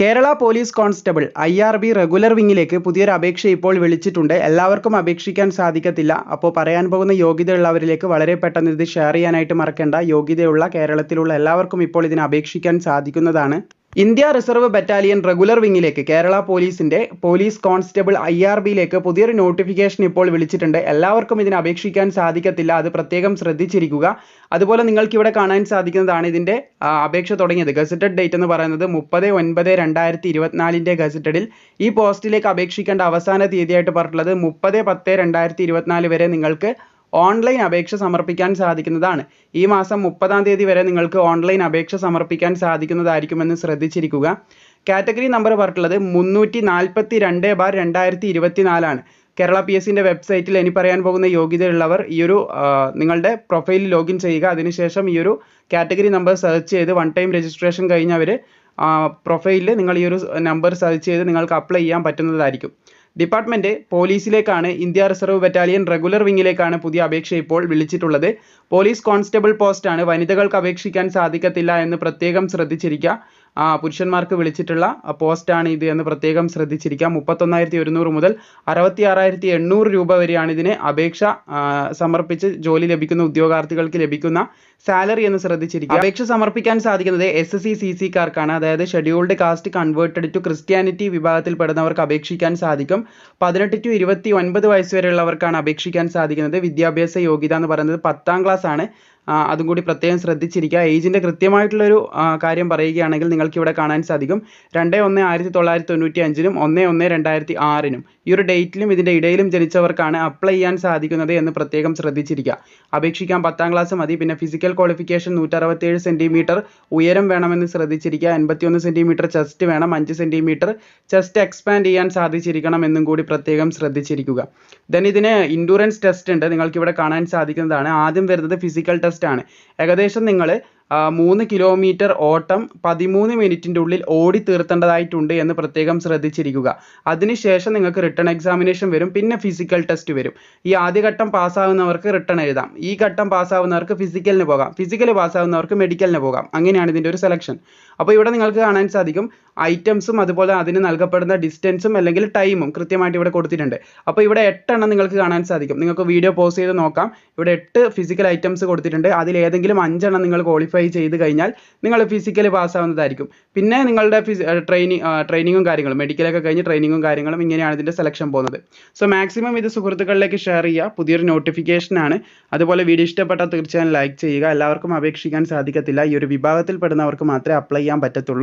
Kerala police constable I R B regular വിങ്ങിലേക്ക് പുതിയൊരു അപേക്ഷ ഇപ്പോൾ വിളിച്ചിട്ടുണ്ട്. എല്ലാവർക്കും അപേക്ഷിക്കാൻ സാധിക്കത്തില്ല. അപ്പോൾ പറയാൻ പോകുന്ന യോഗ്യതയുള്ളവരിലേക്ക് വളരെ പെട്ടെന്ന് ഇത് ഷെയർ ചെയ്യാനായിട്ട് മറക്കേണ്ട. യോഗ്യതയുള്ള കേരളത്തിലുള്ള എല്ലാവർക്കും ഇപ്പോൾ ഇതിന് അപേക്ഷിക്കാൻ സാധിക്കുന്നതാണ്. ഇന്ത്യ റിസർവ് ബറ്റാലിയൻ റെഗുലർ വിങ്ങിലേക്ക് കേരള പോലീസിന്റെ പോലീസ് കോൺസ്റ്റബിൾ ഐ ആർ ബിയിലേക്ക് പുതിയൊരു നോട്ടിഫിക്കേഷൻ ഇപ്പോൾ വിളിച്ചിട്ടുണ്ട്. എല്ലാവർക്കും ഇതിനെ അപേക്ഷിക്കാൻ സാധിക്കത്തില്ല. അത് പ്രത്യേകം ശ്രദ്ധിച്ചിരിക്കുക. അതുപോലെ നിങ്ങൾക്ക് ഇവിടെ കാണാൻ സാധിക്കുന്നതാണ് ഇതിന്റെ അപേക്ഷ തുടങ്ങിയത്. ഗസറ്റഡ് ഡേറ്റ് എന്ന് പറയുന്നത് മുപ്പത് ഒൻപത് രണ്ടായിരത്തി ഇരുപത്തിനാലിന്റെ ഗസറ്റഡിൽ. ഈ പോസ്റ്റിലേക്ക് അപേക്ഷിക്കേണ്ട അവസാന തീയതിയായിട്ട് പറഞ്ഞിട്ടുള്ളത് മുപ്പത് പത്ത് രണ്ടായിരത്തി ഇരുപത്തിനാല് വരെ നിങ്ങൾക്ക് ഓൺലൈൻ അപേക്ഷ സമർപ്പിക്കാൻ സാധിക്കുന്നതാണ്. ഈ മാസം മുപ്പതാം തീയതി വരെ നിങ്ങൾക്ക് ഓൺലൈൻ അപേക്ഷ സമർപ്പിക്കാൻ സാധിക്കുന്നതായിരിക്കുമെന്ന് ശ്രദ്ധിച്ചിരിക്കുക. കാറ്റഗറി നമ്പർ പറഞ്ഞിട്ടുള്ളത് മുന്നൂറ്റി നാൽപ്പത്തി രണ്ട് ബാർ രണ്ടായിരത്തി ഇരുപത്തി നാലാണ് കേരള പി എസ് വെബ്സൈറ്റിൽ ഇനി പറയാൻ പോകുന്ന യോഗ്യതയുള്ളവർ ഈ ഒരു നിങ്ങളുടെ പ്രൊഫൈലിൽ ലോഗിൻ ചെയ്യുക. അതിനുശേഷം ഈ ഒരു കാറ്റഗറി നമ്പർ സെർച്ച് ചെയ്ത് വൺ ടൈം രജിസ്ട്രേഷൻ കഴിഞ്ഞവർ പ്രൊഫൈലിൽ നിങ്ങൾ ഈ ഒരു നമ്പർ സെർച്ച് ചെയ്ത് നിങ്ങൾക്ക് അപ്ലൈ ചെയ്യാൻ പറ്റുന്നതായിരിക്കും. ഡിപ്പാർട്ട്മെന്റ് പോലീസിലേക്കാണ് ഇന്ത്യ റിസർവ് ബറ്റാലിയൻ റെഗുലർ വിങ്ങിലേക്കാണ് പുതിയ അപേക്ഷ ഇപ്പോൾ വിളിച്ചിട്ടുള്ളത്. പോലീസ് കോൺസ്റ്റബിൾ പോസ്റ്റാണ് വനിതകൾക്ക് അപേക്ഷിക്കാൻ സാധിക്കത്തില്ല എന്ന് പ്രത്യേകം ശ്രദ്ധിച്ചിരിക്കുക. പുരുഷന്മാർക്ക് വിളിച്ചിട്ടുള്ള പോസ്റ്റാണ് ഇത് എന്ന് പ്രത്യേകം ശ്രദ്ധിച്ചിരിക്കാം. മുപ്പത്തൊന്നായിരത്തി ഒരുന്നൂറ് മുതൽ അറുപത്തി ആറായിരത്തി എണ്ണൂറ് രൂപ വരെയാണ് ഇതിന് അപേക്ഷ സമർപ്പിച്ച് ജോലി ലഭിക്കുന്ന ഉദ്യോഗാർത്ഥികൾക്ക് ലഭിക്കുന്ന സാലറി എന്ന് ശ്രദ്ധിച്ചിരിക്കുക അപേക്ഷ സമർപ്പിക്കാൻ സാധിക്കുന്നത് എസ് എസ് സി സി സിക്കാർക്കാണ് അതായത് scheduled caste converted to Christianity വിഭാഗത്തിൽപ്പെടുന്നവർക്ക് അപേക്ഷിക്കാൻ സാധിക്കും. പതിനെട്ട് ടു ഇരുപത്തി ഒൻപത് വയസ്സ് വരെയുള്ളവർക്കാണ് അപേക്ഷിക്കാൻ സാധിക്കുന്നത്. വിദ്യാഭ്യാസ യോഗ്യത എന്ന് പറയുന്നത് പത്താം ക്ലാസ് ആണ് അതും കൂടി പ്രത്യേകം ശ്രദ്ധിച്ചിരിക്കുക. ഏജിന്റെ കൃത്യമായിട്ടുള്ളൊരു കാര്യം പറയുകയാണെങ്കിൽ നിങ്ങൾക്ക് ഇവിടെ കാണാൻ സാധിക്കും. രണ്ട് ഒന്ന് ആയിരത്തി തൊള്ളായിരത്തി തൊണ്ണൂറ്റി അഞ്ചിനും ഒന്ന് ഒന്ന് രണ്ടായിരത്തി ആറിനും ഈ ഒരു ഡേറ്റിലും ഇതിന്റെ ഇടയിലും ജനിച്ചവർക്കാണ് അപ്ലൈ ചെയ്യാൻ സാധിക്കുന്നത് എന്ന് പ്രത്യേകം ശ്രദ്ധിച്ചിരിക്കുക. അപേക്ഷിക്കാൻ പത്താം ക്ലാസ് മതി. പിന്നെ ഫിസിക്കൽ ക്വാളിഫിക്കേഷൻ നൂറ്ററുപത്തേഴ് സെന്റിമീറ്റർ ഉയരം വേണമെന്ന് ശ്രദ്ധിച്ചിരിക്കുക. എൺപത്തിയൊന്ന് സെന്റിമീറ്റർ ചെസ്റ്റ് വേണം. അഞ്ച് സെന്റിമീറ്റർ ചെസ്റ്റ് എക്സ്പാൻഡ് ചെയ്യാൻ സാധിച്ചിരിക്കണം എന്നും കൂടി പ്രത്യേകം ശ്രദ്ധിച്ചിരിക്കുക. ദെൻ ഇതിന് ഇൻഡുറൻസ് ടെസ്റ്റ് ഉണ്ട്. നിങ്ങൾക്ക് ഇവിടെ കാണാൻ സാധിക്കുന്നതാണ്. ആദ്യം വരുന്നത് ഫിസിക്കൽ ടെസ്റ്റ് ആണ്. ഏകദേശം നിങ്ങൾ മൂന്ന് കിലോമീറ്റർ ഓട്ടം പതിമൂന്ന് മിനിറ്റിന്റെ ഉള്ളിൽ ഓടി തീർത്തേണ്ടതായിട്ടുണ്ട് എന്ന് പ്രത്യേകം ശ്രദ്ധിച്ചിരിക്കുക. അതിനുശേഷം നിങ്ങൾക്ക് റിട്ടേൺ എക്സാമിനേഷൻ വരും പിന്നെ ഫിസിക്കൽ ടെസ്റ്റ് വരും. ഈ ആദ്യഘട്ടം പാസ്സാവുന്നവർക്ക് റിട്ടേൺ എഴുതാം. ഈ ഘട്ടം പാസ്സാവുന്നവർക്ക് ഫിസിക്കലിന് പോകാം. ഫിസിക്കൽ പാസ്സാവുന്നവർക്ക് മെഡിക്കലിന് പോകാം. അങ്ങനെയാണ് ഇതിന്റെ ഒരു സെലക്ഷൻ അപ്പോൾ ഇവിടെ നിങ്ങൾക്ക് കാണാൻ സാധിക്കും ഐറ്റംസും അതുപോലെ അതിന് നൽകപ്പെടുന്ന ഡിസ്റ്റൻസും അല്ലെങ്കിൽ ടൈമും കൃത്യമായിട്ട് ഇവിടെ കൊടുത്തിട്ടുണ്ട്. അപ്പോൾ ഇവിടെ എട്ടെണ്ണം നിങ്ങൾക്ക് കാണാൻ സാധിക്കും. നിങ്ങൾക്ക് വീഡിയോ പോസ് ചെയ്ത് നോക്കാം. ഇവിടെ എട്ട് ഫിസിക്കൽ ഐറ്റംസ് കൊടുത്തിട്ടുണ്ട്. അതിൽ ഏതെങ്കിലും അഞ്ചെണ്ണം നിങ്ങൾ ക്വാളിഫൈ ചെയ്ത് കഴിഞ്ഞാൽ നിങ്ങൾ ഫിസിക്കലി പാസ്സാവുന്നതായിരിക്കും പിന്നെ നിങ്ങളുടെ ട്രെയിനിങ് ട്രെയിനിങ്ങും കാര്യങ്ങളും മെഡിക്കലൊക്കെ കഴിഞ്ഞ് ട്രെയിനിങ്ങും കാര്യങ്ങളും ഇങ്ങനെയാണ് ഇതിന്റെ സെലക്ഷൻ പോകുന്നത്. സോ മാക്സിമം ഇത് സുഹൃത്തുക്കളിലേക്ക് ഷെയർ ചെയ്യുക. പുതിയൊരു notification ആണ്. അതുപോലെ വീഡിയോ ഇഷ്ടപ്പെട്ടാൽ തീർച്ചയായും ലൈക്ക് ചെയ്യുക. എല്ലാവർക്കും അപേക്ഷിക്കാൻ സാധിക്കത്തില്ല. ഈ ഒരു വിഭാഗത്തിൽ പെടുന്നവർക്ക് മാത്രമേ അപ്ലൈ ചെയ്യാൻ പറ്റത്തുള്ളൂ.